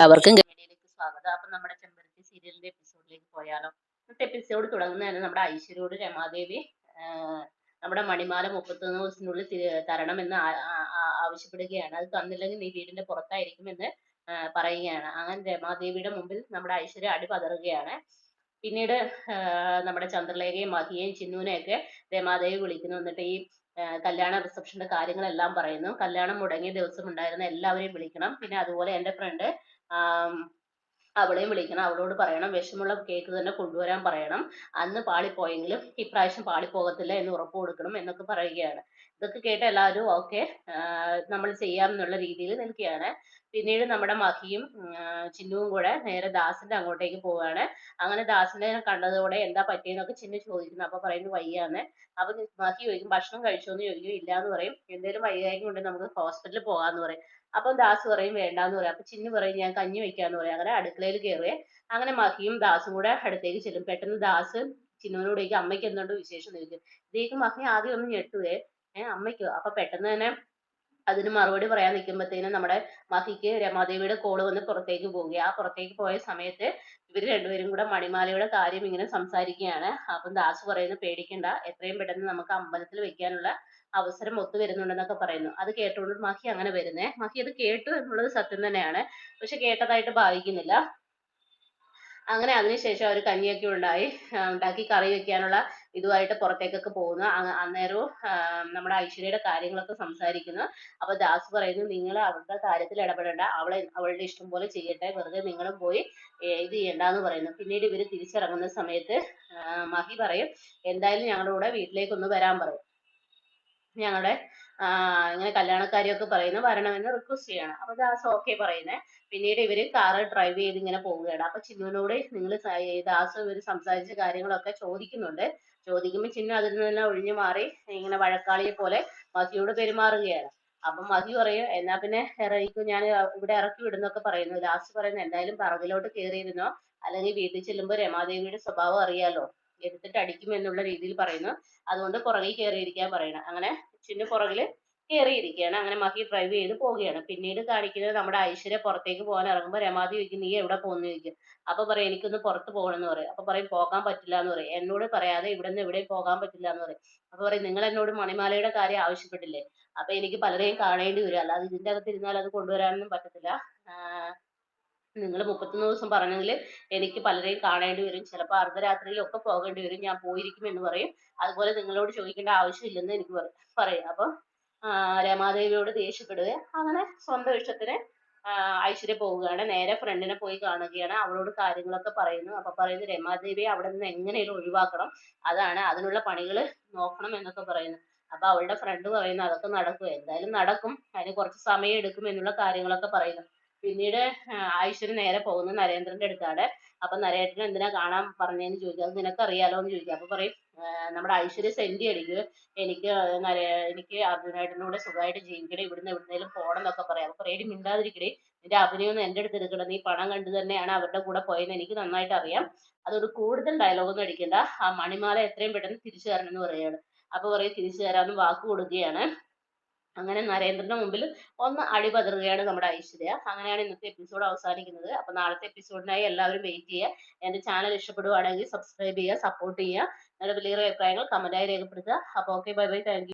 എല്ലാവർക്കും വീഡിയോയിലേക്ക് സ്വാഗതം. അപ്പൊ നമ്മുടെ ചെമ്പരത്തി സീരിയലിന്റെ എപ്പിസോഡിലേക്ക് പോയാലോ. ഇന്നത്തെ എപ്പിസോഡ് തുടങ്ങുന്നതിന് നമ്മുടെ ഐശ്വര്യോട് രമാദേവി നമ്മുടെ മണിമാല മുപ്പത്തൊന്ന് ദിവസത്തിനുള്ളിൽ തരണം എന്ന് ആ- ആ- ആ- ആവശ്യപ്പെടുകയാണ്. അത് തന്നില്ലെങ്കിൽ നീ വീടിന്റെ പുറത്തായിരിക്കുമെന്ന് പറയുകയാണ്. അങ്ങനെ രമാദേവിയുടെ മുമ്പിൽ നമ്മുടെ ഐശ്വര്യ അടി പതറുകയാണ്. പിന്നീട് നമ്മുടെ ചന്ദ്രലേഖയും മഹിയെയും ചിന്നുവിനെയൊക്കെ രമാദേവി വിളിക്കുന്നു. എന്നിട്ട് ഈ കല്യാണ റിസപ്ഷന്റെ കാര്യങ്ങളെല്ലാം പറയുന്നു. കല്യാണം മുടങ്ങിയ ദിവസം ഉണ്ടായിരുന്ന എല്ലാവരെയും വിളിക്കണം. പിന്നെ അതുപോലെ എന്റെ ഫ്രണ്ട് അവളെയും വിളിക്കണം. അവളോട് പറയണം. വിഷമുള്ള കേക്ക് തന്നെ കൊണ്ടുവരാൻ പറയണം. അന്ന് പാളിപ്പോയെങ്കിലും ഇപ്രാവശ്യം പാളിപ്പോകത്തില്ല എന്ന് ഉറപ്പ് കൊടുക്കണം എന്നൊക്കെ പറയുകയാണ്. ഇതൊക്കെ കേട്ട് എല്ലാവരും ഓക്കെ നമ്മൾ ചെയ്യാം എന്നുള്ള രീതിയിൽ നിൽക്കുകയാണ്. പിന്നീട് നമ്മുടെ മഹിയും ചിന്നുവും കൂടെ നേരെ ദാസിന്റെ അങ്ങോട്ടേക്ക് പോവാണ്. അങ്ങനെ ദാസിനെ കണ്ടതോടെ എന്താ പറ്റിയെന്നൊക്കെ ചിന്നു ചോദിക്കുന്നു. അപ്പൊ പറയുന്നു വയ്യാന്ന്. അപ്പൊ മഹി ചോദിക്കും ഭക്ഷണം കഴിച്ചോ? എന്ന് ചോദിക്കും ഇല്ല എന്ന് പറയും. എന്തേലും വയ്യായ്ക കൊണ്ട് നമുക്ക് ഹോസ്പിറ്റലിൽ പോകാന്ന് പറയും. അപ്പം ദാസ് പറയും വേണ്ടാന്ന് പറയും. അപ്പൊ ചിന്നു പറയും ഞാൻ കഞ്ഞി വെക്കാന്ന് പറയും. അങ്ങനെ അടുക്കളയിൽ കയറുകയെ അങ്ങനെ മഹിയും ദാസും കൂടെ അടുത്തേക്ക് ചെല്ലും. പെട്ടെന്ന് ദാസ് ചിന്നുവിനോട് ചോദിക്കും അമ്മയ്ക്ക് എന്തുണ്ട് വിശേഷം? ചോദിക്കും. ഇതേക്ക് മഹി ആദ്യം ഒന്ന് ഞെട്ടുവേ. ഏഹ് അമ്മയ്ക്കോ? അപ്പൊ പെട്ടെന്ന് തന്നെ അതിന് മറുപടി പറയാൻ നിൽക്കുമ്പോഴത്തേനും നമ്മുടെ മഹിക്ക് രമാദേവിയുടെ കോൾ വന്ന് പുറത്തേക്ക് പോവുകയാണ് ആ പുറത്തേക്ക് പോയ സമയത്ത് ഇവർ രണ്ടുപേരും കൂടെ മണിമാലയുടെ കാര്യം ഇങ്ങനെ സംസാരിക്കുകയാണ്. അപ്പം ദാസ് പറയുന്നു പേടിക്കണ്ട. എത്രയും പെട്ടെന്ന് നമുക്ക് അമ്പലത്തിൽ വെക്കാനുള്ള അവസരം ഒത്തു വരുന്നുണ്ടെന്നൊക്കെ പറയുന്നു. അത് കേട്ടോണ്ട് മഹി അങ്ങനെ വരുന്നേ. മഹി അത് കേട്ടു എന്നുള്ളത് സത്യം തന്നെയാണ്. പക്ഷെ കേട്ടതായിട്ട് ഭാവിക്കുന്നില്ല. അങ്ങനെ അതിനുശേഷം അവർ കഞ്ഞിയൊക്കെ ഉണ്ടായി ഉണ്ടാക്കി കറി വെക്കാനുള്ള ഇതുമായിട്ട് പുറത്തേക്കൊക്കെ പോകുന്നു. അന്നേരവും നമ്മുടെ ഐശ്വര്യയുടെ കാര്യങ്ങളൊക്കെ സംസാരിക്കുന്നു. അപ്പൊ ദാസ് പറയുന്നു നിങ്ങൾ അവളുടെ കാര്യത്തിൽ ഇടപെടേണ്ട. അവളെ അവളുടെ ഇഷ്ടം പോലെ ചെയ്യട്ടെ. വെറുതെ നിങ്ങളും പോയി ഇത് ചെയ്യണ്ടെന്ന് പറയുന്നു. പിന്നീട് ഇവർ തിരിച്ചിറങ്ങുന്ന സമയത്ത് മഹി പറയും എന്തായാലും ഞങ്ങളുടെ കൂടെ വീട്ടിലേക്ക് ഒന്ന് വരാൻ പറയും. ഞങ്ങളുടെ ഇങ്ങനെ കല്യാണക്കാരിയൊക്കെ പറയുന്നു വരണമെന്ന് റിക്വസ്റ്റ് ചെയ്യണം. അപ്പൊ ദാസ് ഓക്കെ പറയുന്നേ. പിന്നീട് ഇവർ കാറ് ഡ്രൈവ് ചെയ്ത് ഇങ്ങനെ പോവുകയാണ്. അപ്പൊ ചിന്നുവിനോട് നിങ്ങൾ ദാസ് ഇവർ സംസാരിച്ച കാര്യങ്ങളൊക്കെ ചോദിക്കുന്നുണ്ട്. ചോദിക്കുമ്പോൾ ചിന്നു അതിൽ നിന്ന് ഒഴിഞ്ഞു മാറി ഇങ്ങനെ വഴക്കാളിയെ പോലെ മഹിയോട് പെരുമാറുകയാണ്. അപ്പം മഹി പറയും എന്നാ പിന്നെ ഇറങ്ങിക്കോ ഞാൻ ഇവിടെ ഇറക്കി വിടുന്നൊക്കെ പറയുന്നു. ലാസ്റ്റ് പറയുന്നു എന്തായാലും പറകിലോട്ട് കയറിയിരുന്നോ അല്ലെങ്കിൽ വീട്ടിൽ ചെല്ലുമ്പോൾ രമാദേവിയുടെ സ്വഭാവം അറിയാലോ? എടുത്തിട്ട് അടിക്കും എന്നുള്ള രീതിയിൽ പറയുന്നു അതുകൊണ്ട് പുറകിൽ കയറിയിരിക്കാൻ പറയണം. അങ്ങനെ ചിന്നു പുറകിൽ കയറിയിരിക്കുകയാണ് അങ്ങനെ മഹി ഡ്രൈവ് ചെയ്ത് പോവുകയാണ്. പിന്നീട് കാണിക്കുന്നത് നമ്മുടെ ഐശ്വര്യ പുറത്തേക്ക് പോകാൻ ഇറങ്ങുമ്പോൾ രമാതി ചോദിക്കും നീ എവിടെ പോകുന്നു ചോദിക്കും. അപ്പൊ പറയും എനിക്കൊന്ന് പുറത്ത് പോകണം എന്ന് പറയും. അപ്പൊ പറയും പോകാൻ പറ്റില്ല എന്ന് പറയും. എന്നോട് പറയാതെ ഇവിടെ നിന്ന് എവിടെയും പോകാൻ പറ്റില്ല എന്ന് പറയും. അപ്പൊ പറയും നിങ്ങൾ എന്നോട് മണിമാലയുടെ കാര്യം ആവശ്യപ്പെട്ടില്ലേ? അപ്പൊ എനിക്ക് പലരെയും കാണേണ്ടി വരും. അല്ലാതെ ഇതിന്റെ അകത്ത് ഇരുന്നാൽ അത് കൊണ്ടുവരാനൊന്നും പറ്റത്തില്ല. നിങ്ങൾ മുപ്പത്തൊന്ന് ദിവസം പറഞ്ഞെങ്കിൽ എനിക്ക് പലരെയും കാണേണ്ടി വരും. ചിലപ്പോൾ അർദ്ധരാത്രിയിലൊക്കെ പോകേണ്ടി വരും. ഞാൻ പോയിരിക്കും എന്ന് പറയും. അതുപോലെ നിങ്ങളോട് ചോദിക്കേണ്ട ആവശ്യമില്ലെന്ന് എനിക്ക് പറയും. അപ്പൊ രമാദേവിയോട് ദേഷ്യപ്പെടുക അങ്ങനെ സ്വന്തം ഇഷ്ടത്തിന് ഐശ്വര്യ പോവുകയാണ്. നേരെ ഫ്രണ്ടിനെ പോയി കാണുകയാണ്. അവളോട് കാര്യങ്ങളൊക്കെ പറയുന്നു. അപ്പൊ പറയുന്നു രമാദേവിയെ അവിടെ നിന്ന് എങ്ങനെയും ഒഴിവാക്കണം. അതാണ് അതിനുള്ള പണികൾ നോക്കണം എന്നൊക്കെ പറയുന്നു. അപ്പൊ അവളുടെ ഫ്രണ്ട് പറയുന്നു അതൊക്കെ നടക്കും. എന്തായാലും നടക്കും. അതിന് കുറച്ച് സമയം എടുക്കും എന്നുള്ള കാര്യങ്ങളൊക്കെ പറയുന്നു. പിന്നീട് ഐശ്വര്യ നേരെ പോകുന്നു നരേന്ദ്രന്റെ അടുത്താണ്. അപ്പൊ നരേന്ദ്രൻ എന്തിനാ കാണാൻ പറഞ്ഞതെന്ന് ചോദിക്കും. അത് നിനക്ക് അറിയാലോ എന്ന് ചോദിക്കും. അപ്പൊ പറയും നമ്മുടെ ഐശ്വര്യ സെന്റി അടിക്കുക എനിക്ക് എനിക്ക് കൂടെ സുഖമായിട്ട് ജീവിക്കണേ ഇവിടുന്ന് എവിടുന്നേലും പോണം എന്നൊക്കെ പറയാം. അപ്പൊ പറയും മിണ്ടാതിരിക്കണേ നിന്റെ അഭിനയൊന്നും എന്റെ അടുത്ത് എടുക്കണം നീ പണം കണ്ടു തന്നെയാണ് അവരുടെ കൂടെ പോയെന്ന് എനിക്ക് നന്നായിട്ട് അറിയാം. അതുകൊണ്ട് കൂടുതൽ ഡയലോഗ് ഒന്നും അടിക്കണ്ട. ആ മണിമാല എത്രയും പെട്ടെന്ന് തിരിച്ചു തരണം എന്ന് പറയാണ് അപ്പൊ പറയും തിരിച്ചു തരാമെന്ന് വാക്ക് കൊടുക്കുകയാണ്. അങ്ങനെ നരേന്ദ്രന്റെ മുമ്പിൽ ഒന്ന് അടിപതറുകയാണ് നമ്മുടെ ഐശ്വര്യ. അങ്ങനെയാണ് ഇന്നത്തെ എപ്പിസോഡ് അവസാനിക്കുന്നത്. അപ്പൊ നാളത്തെ എപ്പിസോഡിനായി എല്ലാവരും വെയിറ്റ് ചെയ്യുക. എന്റെ ചാനൽ ഇഷ്ടപ്പെടുവാണെങ്കിൽ സബ്സ്ക്രൈബ് ചെയ്യുക സപ്പോർട്ട് ചെയ്യുക. നിങ്ങളുടെ വലിയ അഭിപ്രായങ്ങൾ കമന്റായി രേഖപ്പെടുത്തുക. അപ്പൊ ഓക്കെ ബൈ ബൈ താങ്ക്